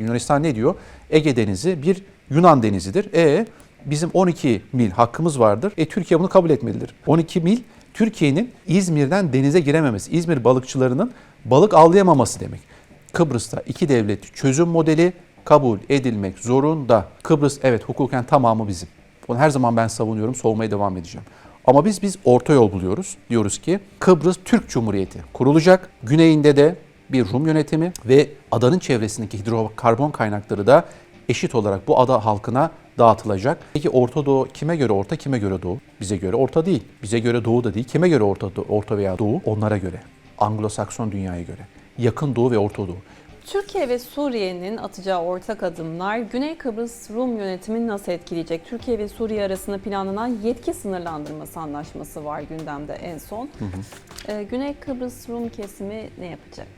Yunanistan ne diyor? Ege Denizi bir Yunan denizidir. E bizim 12 mil hakkımız vardır. E Türkiye bunu kabul etmelidir. 12 mil Türkiye'nin İzmir'den denize girememesi, İzmir balıkçılarının balık avlayamaması demek. Kıbrıs'ta iki devlet çözüm modeli kabul edilmek zorunda. Kıbrıs evet hukuken tamamı bizim. Bunu her zaman ben savunuyorum, savunmaya devam edeceğim. Ama biz biz orta yol buluyoruz. Diyoruz ki Kıbrıs Türk Cumhuriyeti kurulacak. Güneyinde de bir Rum yönetimi ve adanın çevresindeki hidrokarbon kaynakları da eşit olarak bu ada halkına dağıtılacak. Peki Orta Doğu kime göre orta, kime göre doğu? Bize göre orta değil. Bize göre doğu da değil. Kime göre orta, orta veya doğu? Onlara göre. Anglo-Sakson dünyaya göre. Yakın doğu ve Orta Doğu. Türkiye ve Suriye'nin atacağı ortak adımlar Güney Kıbrıs Rum yönetimini nasıl etkileyecek? Türkiye ve Suriye arasında planlanan yetki sınırlandırması anlaşması var gündemde en son. Ee, Güney Kıbrıs Rum kesimi ne yapacak?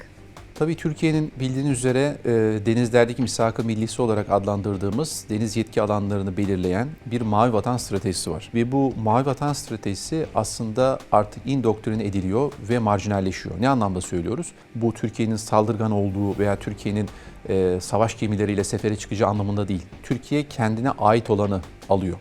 Tabii Türkiye'nin bildiğiniz üzere e, denizlerdeki misak-ı millisi olarak adlandırdığımız deniz yetki alanlarını belirleyen bir mavi vatan stratejisi var. Ve bu mavi vatan stratejisi aslında artık indoktrine ediliyor ve marjinalleşiyor. Ne anlamda söylüyoruz? Bu Türkiye'nin saldırgan olduğu veya Türkiye'nin e, savaş gemileriyle sefere çıkacağı anlamında değil. Türkiye kendine ait olanı alıyor.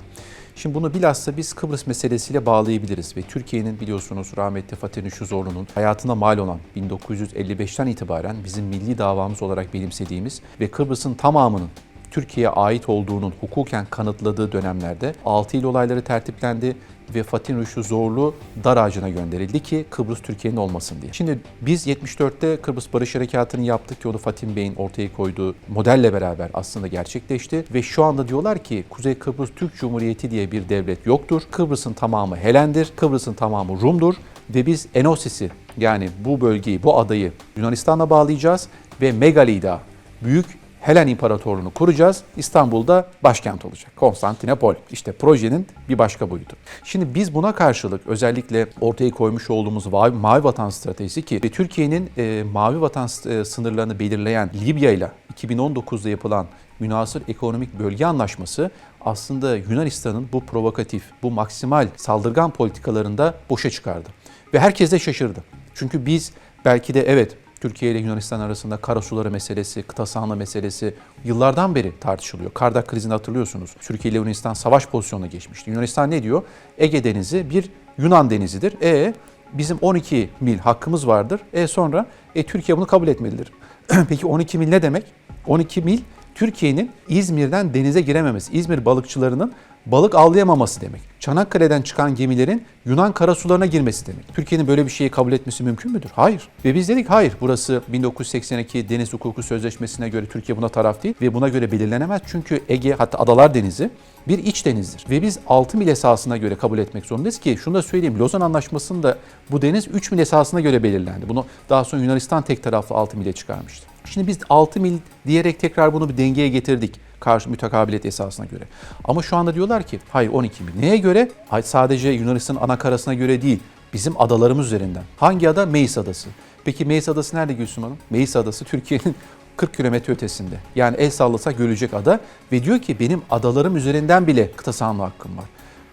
Şimdi bunu bilhassa biz Kıbrıs meselesiyle bağlayabiliriz ve Türkiye'nin biliyorsunuz rahmetli Fatih Nüşüzorlu'nun hayatına mal olan 1955'ten itibaren bizim milli davamız olarak benimsediğimiz ve Kıbrıs'ın tamamının Türkiye'ye ait olduğunun hukuken kanıtladığı dönemlerde 6 il olayları tertiplendi ve Fatih Rüştü Zorlu dar ağacına gönderildi ki Kıbrıs Türkiye'nin olmasın diye. Şimdi biz 74'te Kıbrıs Barış Harekatı'nı yaptık ki o da Fatih Bey'in ortaya koyduğu modelle beraber aslında gerçekleşti. Ve şu anda diyorlar ki Kuzey Kıbrıs Türk Cumhuriyeti diye bir devlet yoktur. Kıbrıs'ın tamamı Helendir, Kıbrıs'ın tamamı Rum'dur ve biz Enosis'i yani bu bölgeyi, bu adayı Yunanistan'la bağlayacağız ve Megalida, büyük Helen İmparatorluğunu kuracağız. İstanbul'da başkent olacak. Konstantinopol. İşte projenin bir başka boyutu. Şimdi biz buna karşılık özellikle ortaya koymuş olduğumuz mavi, vatan stratejisi ki Türkiye'nin e, mavi vatan e, sınırlarını belirleyen Libya ile 2019'da yapılan münasır ekonomik bölge anlaşması aslında Yunanistan'ın bu provokatif, bu maksimal saldırgan politikalarında boşa çıkardı. Ve herkes de şaşırdı. Çünkü biz belki de evet Türkiye ile Yunanistan arasında karasuları meselesi, kıta sahanlığı meselesi yıllardan beri tartışılıyor. Kardak krizini hatırlıyorsunuz. Türkiye ile Yunanistan savaş pozisyonuna geçmişti. Yunanistan ne diyor? Ege Denizi bir Yunan denizidir. E bizim 12 mil hakkımız vardır. E sonra e Türkiye bunu kabul etmelidir. Peki 12 mil ne demek? 12 mil Türkiye'nin İzmir'den denize girememesi, İzmir balıkçılarının balık avlayamaması demek. Çanakkale'den çıkan gemilerin Yunan karasularına girmesi demek. Türkiye'nin böyle bir şeyi kabul etmesi mümkün müdür? Hayır. Ve biz dedik hayır burası 1982 Deniz Hukuku Sözleşmesi'ne göre Türkiye buna taraf değil ve buna göre belirlenemez. Çünkü Ege hatta Adalar Denizi bir iç denizdir. Ve biz 6 mil esasına göre kabul etmek zorundayız ki şunu da söyleyeyim Lozan Anlaşması'nda bu deniz 3 mil esasına göre belirlendi. Bunu daha sonra Yunanistan tek taraflı 6 mile çıkarmıştı. Şimdi biz 6 mil diyerek tekrar bunu bir dengeye getirdik karşı mütekabiliyet esasına göre. Ama şu anda diyorlar ki hayır 12 mil. Neye göre? Hayır, sadece Yunanistan ana göre değil. Bizim adalarımız üzerinden. Hangi ada? Meis Adası. Peki Meis Adası nerede Gülsüm Hanım? Meis Adası Türkiye'nin 40 kilometre ötesinde. Yani el sallasak görecek ada ve diyor ki benim adalarım üzerinden bile kıta sahanlığı hakkım var.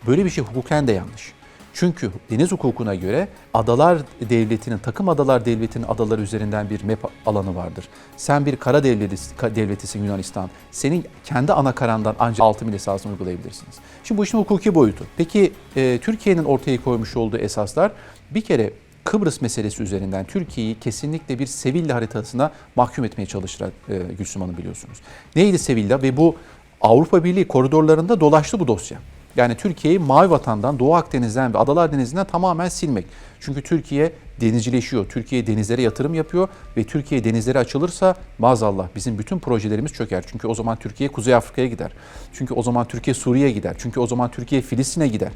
Böyle bir şey hukuken de yanlış. Çünkü deniz hukukuna göre adalar devletinin, takım adalar devletinin adaları üzerinden bir map alanı vardır. Sen bir kara devleti, devletisin Yunanistan. Senin kendi ana karandan ancak 6 mil esasını uygulayabilirsiniz. Şimdi bu işin hukuki boyutu. Peki e, Türkiye'nin ortaya koymuş olduğu esaslar bir kere Kıbrıs meselesi üzerinden Türkiye'yi kesinlikle bir Sevilla haritasına mahkum etmeye çalıştılar e, Gülsüm Hanım biliyorsunuz. Neydi Sevilla ve bu Avrupa Birliği koridorlarında dolaştı bu dosya. Yani Türkiye'yi Mavi Vatan'dan, Doğu Akdeniz'den ve Adalar Denizi'nden tamamen silmek. Çünkü Türkiye denizcileşiyor. Türkiye denizlere yatırım yapıyor ve Türkiye denizlere açılırsa maazallah bizim bütün projelerimiz çöker. Çünkü o zaman Türkiye Kuzey Afrika'ya gider. Çünkü o zaman Türkiye Suriye'ye gider. Çünkü o zaman Türkiye Filistin'e gider.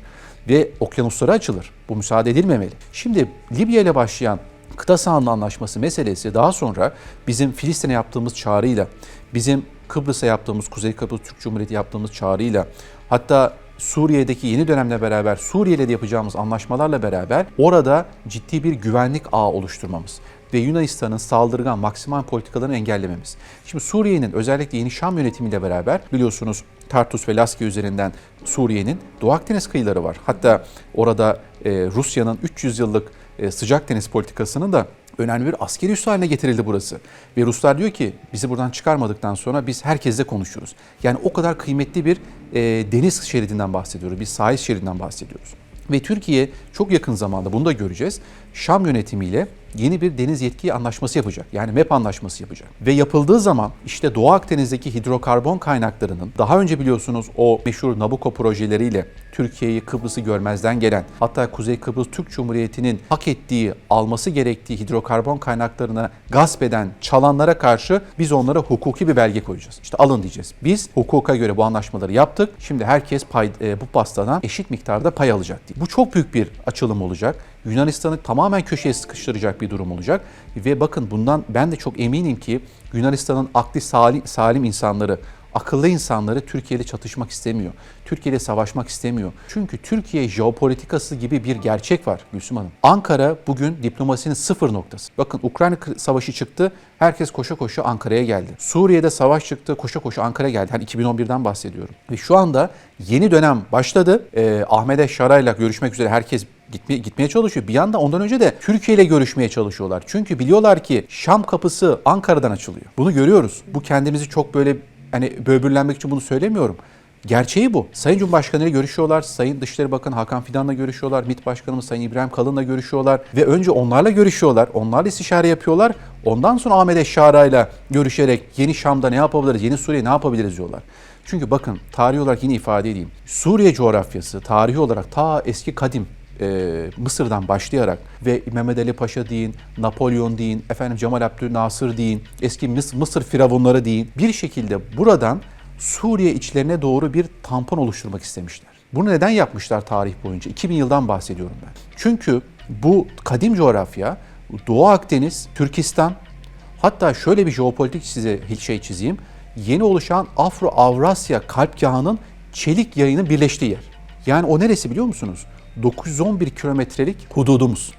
Ve okyanuslara açılır. Bu müsaade edilmemeli. Şimdi Libya ile başlayan kıta sahanlığı anlaşması meselesi daha sonra bizim Filistin'e yaptığımız çağrıyla, bizim Kıbrıs'a yaptığımız, Kuzey Kıbrıs Türk Cumhuriyeti yaptığımız çağrıyla, hatta Suriye'deki yeni dönemle beraber Suriye ile de yapacağımız anlaşmalarla beraber orada ciddi bir güvenlik ağı oluşturmamız ve Yunanistan'ın saldırgan maksimal politikalarını engellememiz. Şimdi Suriye'nin özellikle yeni Şam yönetimiyle beraber biliyorsunuz Tartus ve Laski üzerinden Suriye'nin Doğu Akdeniz kıyıları var. Hatta orada e, Rusya'nın 300 yıllık e, sıcak deniz politikasının da önemli bir askeri üs haline getirildi burası. Ve Ruslar diyor ki bizi buradan çıkarmadıktan sonra biz herkesle konuşuruz. Yani o kadar kıymetli bir e, deniz şeridinden bahsediyoruz, bir sahil şeridinden bahsediyoruz. Ve Türkiye çok yakın zamanda bunu da göreceğiz. Şam yönetimiyle yeni bir deniz yetki anlaşması yapacak. Yani MEP anlaşması yapacak. Ve yapıldığı zaman işte Doğu Akdeniz'deki hidrokarbon kaynaklarının daha önce biliyorsunuz o meşhur Nabucco projeleriyle Türkiye'yi Kıbrıs'ı görmezden gelen hatta Kuzey Kıbrıs Türk Cumhuriyeti'nin hak ettiği, alması gerektiği hidrokarbon kaynaklarına gasp eden, çalanlara karşı biz onlara hukuki bir belge koyacağız. İşte alın diyeceğiz. Biz hukuka göre bu anlaşmaları yaptık. Şimdi herkes pay, e, bu pastadan eşit miktarda pay alacak diye. Bu çok büyük bir açılım olacak. Yunanistan'ı tamamen köşeye sıkıştıracak bir durum olacak. Ve bakın bundan ben de çok eminim ki Yunanistan'ın akli salim, salim insanları, akıllı insanları Türkiye ile çatışmak istemiyor. Türkiye ile savaşmak istemiyor. Çünkü Türkiye jeopolitikası gibi bir gerçek var Gülsüm Hanım. Ankara bugün diplomasinin sıfır noktası. Bakın Ukrayna savaşı çıktı. Herkes koşa koşa Ankara'ya geldi. Suriye'de savaş çıktı. Koşa koşa Ankara'ya geldi. Hani 2011'den bahsediyorum. Ve şu anda yeni dönem başladı. Ee, Ahmet Şara'yla görüşmek üzere herkes gitmeye, gitmeye çalışıyor. Bir yanda ondan önce de Türkiye ile görüşmeye çalışıyorlar. Çünkü biliyorlar ki Şam kapısı Ankara'dan açılıyor. Bunu görüyoruz. Bu kendimizi çok böyle hani böbürlenmek için bunu söylemiyorum. Gerçeği bu. Sayın Cumhurbaşkanı ile görüşüyorlar. Sayın Dışişleri Bakanı Hakan Fidan'la görüşüyorlar. MİT Başkanımız Sayın İbrahim Kalın'la görüşüyorlar. Ve önce onlarla görüşüyorlar. Onlarla istişare yapıyorlar. Ondan sonra Ahmet Eşşara'yla görüşerek yeni Şam'da ne yapabiliriz, yeni Suriye ne yapabiliriz diyorlar. Çünkü bakın tarihi olarak yine ifade edeyim. Suriye coğrafyası tarihi olarak ta eski kadim e, Mısır'dan başlayarak ve Mehmet Ali Paşa deyin, Napolyon deyin, efendim Cemal Abdülnasır deyin, eski Mıs- Mısır firavunları deyin bir şekilde buradan Suriye içlerine doğru bir tampon oluşturmak istemişler. Bunu neden yapmışlar tarih boyunca? 2000 yıldan bahsediyorum ben. Çünkü bu kadim coğrafya Doğu Akdeniz, Türkistan hatta şöyle bir jeopolitik size şey çizeyim. Yeni oluşan Afro-Avrasya kalpgahının çelik yayının birleştiği yer. Yani o neresi biliyor musunuz? 911 kilometrelik hududumuz.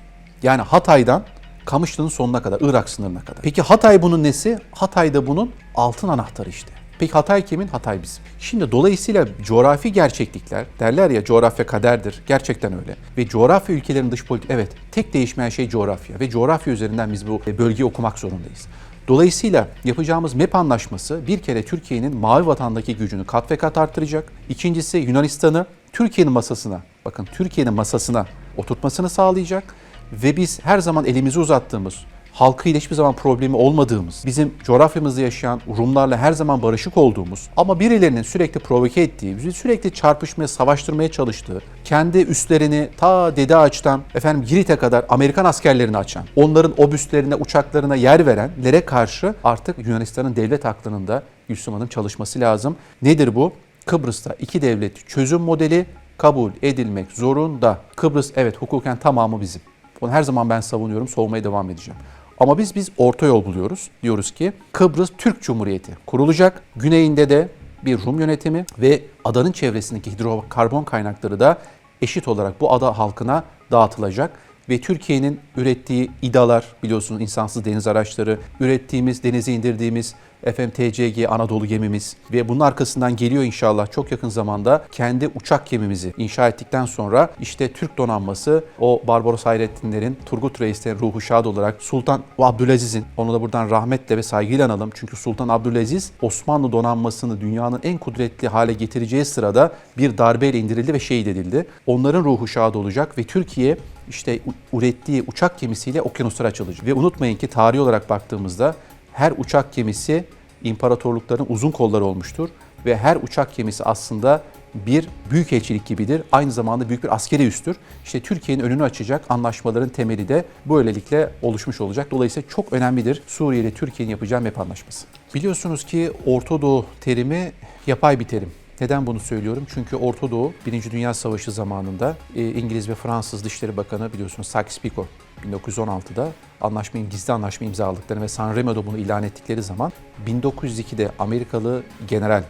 Yani Hatay'dan Kamışlı'nın sonuna kadar, Irak sınırına kadar. Peki Hatay bunun nesi? Hatay da bunun altın anahtarı işte. Peki Hatay kimin? Hatay bizim. Şimdi dolayısıyla coğrafi gerçeklikler derler ya coğrafya kaderdir. Gerçekten öyle. Ve coğrafya ülkelerin dış politik evet tek değişmeyen şey coğrafya ve coğrafya üzerinden biz bu bölgeyi okumak zorundayız. Dolayısıyla yapacağımız MEP anlaşması bir kere Türkiye'nin mavi vatandaki gücünü kat ve kat arttıracak. İkincisi Yunanistan'ı Türkiye'nin masasına, bakın Türkiye'nin masasına oturtmasını sağlayacak. Ve biz her zaman elimizi uzattığımız, halkıyla hiçbir zaman problemi olmadığımız, bizim coğrafyamızda yaşayan Rumlarla her zaman barışık olduğumuz ama birilerinin sürekli provoke ettiği, bizi sürekli çarpışmaya, savaştırmaya çalıştığı, kendi üslerini ta Dede Ağaç'tan efendim Girit'e kadar Amerikan askerlerini açan, onların obüslerine, uçaklarına yer verenlere karşı artık Yunanistan'ın devlet aklının da Gülsüm Hanım çalışması lazım. Nedir bu? Kıbrıs'ta iki devlet çözüm modeli kabul edilmek zorunda. Kıbrıs evet hukuken tamamı bizim. Bunu her zaman ben savunuyorum, savunmaya devam edeceğim. Ama biz biz orta yol buluyoruz. Diyoruz ki Kıbrıs Türk Cumhuriyeti kurulacak. Güneyinde de bir Rum yönetimi ve adanın çevresindeki hidrokarbon kaynakları da eşit olarak bu ada halkına dağıtılacak ve Türkiye'nin ürettiği İDA'lar biliyorsunuz insansız deniz araçları, ürettiğimiz, denize indirdiğimiz efendim TCG Anadolu gemimiz ve bunun arkasından geliyor inşallah çok yakın zamanda kendi uçak gemimizi inşa ettikten sonra işte Türk donanması o Barbaros Hayrettinlerin, Turgut Reis'ten ruhu şad olarak Sultan Abdülaziz'in onu da buradan rahmetle ve saygıyla analım. Çünkü Sultan Abdülaziz Osmanlı donanmasını dünyanın en kudretli hale getireceği sırada bir darbeyle indirildi ve şehit edildi. Onların ruhu şad olacak ve Türkiye işte ürettiği uçak gemisiyle okyanuslara açılacak. Ve unutmayın ki tarih olarak baktığımızda her uçak gemisi imparatorlukların uzun kolları olmuştur ve her uçak gemisi aslında bir büyükelçilik gibidir. Aynı zamanda büyük bir askeri üstür. İşte Türkiye'nin önünü açacak anlaşmaların temeli de böylelikle oluşmuş olacak. Dolayısıyla çok önemlidir Suriye ile Türkiye'nin yapacağı MEP anlaşması. Biliyorsunuz ki Orta Doğu terimi yapay bir terim. Neden bunu söylüyorum? Çünkü Orta Doğu Birinci Dünya Savaşı zamanında e, İngiliz ve Fransız Dışişleri Bakanı biliyorsunuz Sykes-Picot 1916'da anlaşma, gizli anlaşma imzaladıklarını ve San Remo'da bunu ilan ettikleri zaman 1902'de Amerikalı general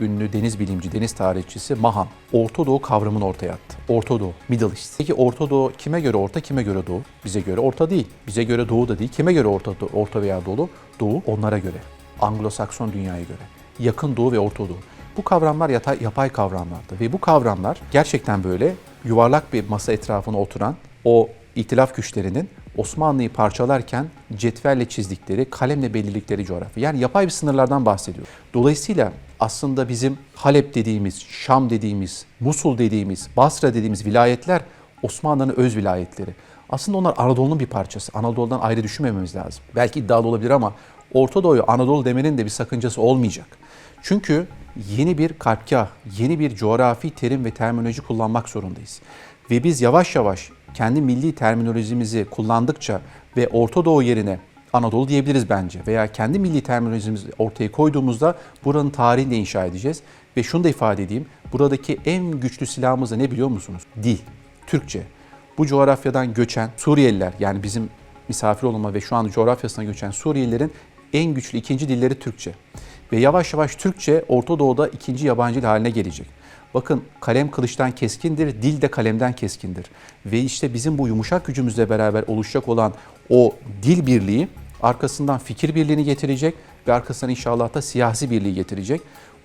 ünlü deniz bilimci, deniz tarihçisi Mahan Orta Doğu kavramını ortaya attı. Orta Doğu, Middle East. Peki Orta Doğu kime göre orta, kime göre doğu? Bize göre orta değil. Bize göre doğu da değil. Kime göre orta, orta veya doğu? Doğu onlara göre. Anglo-Sakson dünyaya göre. Yakın Doğu ve Orta Doğu. Bu kavramlar yatay, yapay kavramlardı ve bu kavramlar gerçekten böyle yuvarlak bir masa etrafına oturan o itilaf güçlerinin Osmanlı'yı parçalarken cetvelle çizdikleri, kalemle belirledikleri coğrafya. Yani yapay bir sınırlardan bahsediyor. Dolayısıyla aslında bizim Halep dediğimiz, Şam dediğimiz, Musul dediğimiz, Basra dediğimiz vilayetler Osmanlı'nın öz vilayetleri. Aslında onlar Anadolu'nun bir parçası. Anadolu'dan ayrı düşünmememiz lazım. Belki iddialı olabilir ama Orta Doğu'yu Anadolu demenin de bir sakıncası olmayacak. Çünkü yeni bir kalpkah, yeni bir coğrafi terim ve terminoloji kullanmak zorundayız. Ve biz yavaş yavaş kendi milli terminolojimizi kullandıkça ve Orta Doğu yerine Anadolu diyebiliriz bence veya kendi milli terminolojimizi ortaya koyduğumuzda buranın tarihini de inşa edeceğiz. Ve şunu da ifade edeyim, buradaki en güçlü silahımız ne biliyor musunuz? Dil, Türkçe. Bu coğrafyadan göçen Suriyeliler yani bizim misafir olma ve şu anda coğrafyasına göçen Suriyelilerin en güçlü ikinci dilleri Türkçe. Ve yavaş yavaş Türkçe Orta Doğu'da ikinci yabancı dil haline gelecek. Bakın kalem kılıçtan keskindir, dil de kalemden keskindir. Ve işte bizim bu yumuşak gücümüzle beraber oluşacak olan o dil birliği arkasından fikir birliğini getirecek ve arkasından inşallah da siyasi birliği getirecek.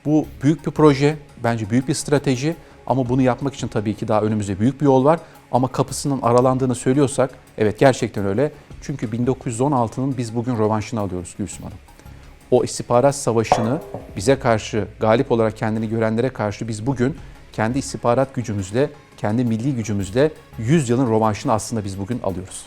Bu büyük bir proje, bence büyük bir strateji ama bunu yapmak için tabii ki daha önümüzde büyük bir yol var. Ama kapısının aralandığını söylüyorsak evet gerçekten öyle. Çünkü 1916'nın biz bugün rövanşını alıyoruz Gülsüm Hanım o istihbarat savaşını bize karşı galip olarak kendini görenlere karşı biz bugün kendi istihbarat gücümüzle, kendi milli gücümüzle 100 yılın rövanşını aslında biz bugün alıyoruz.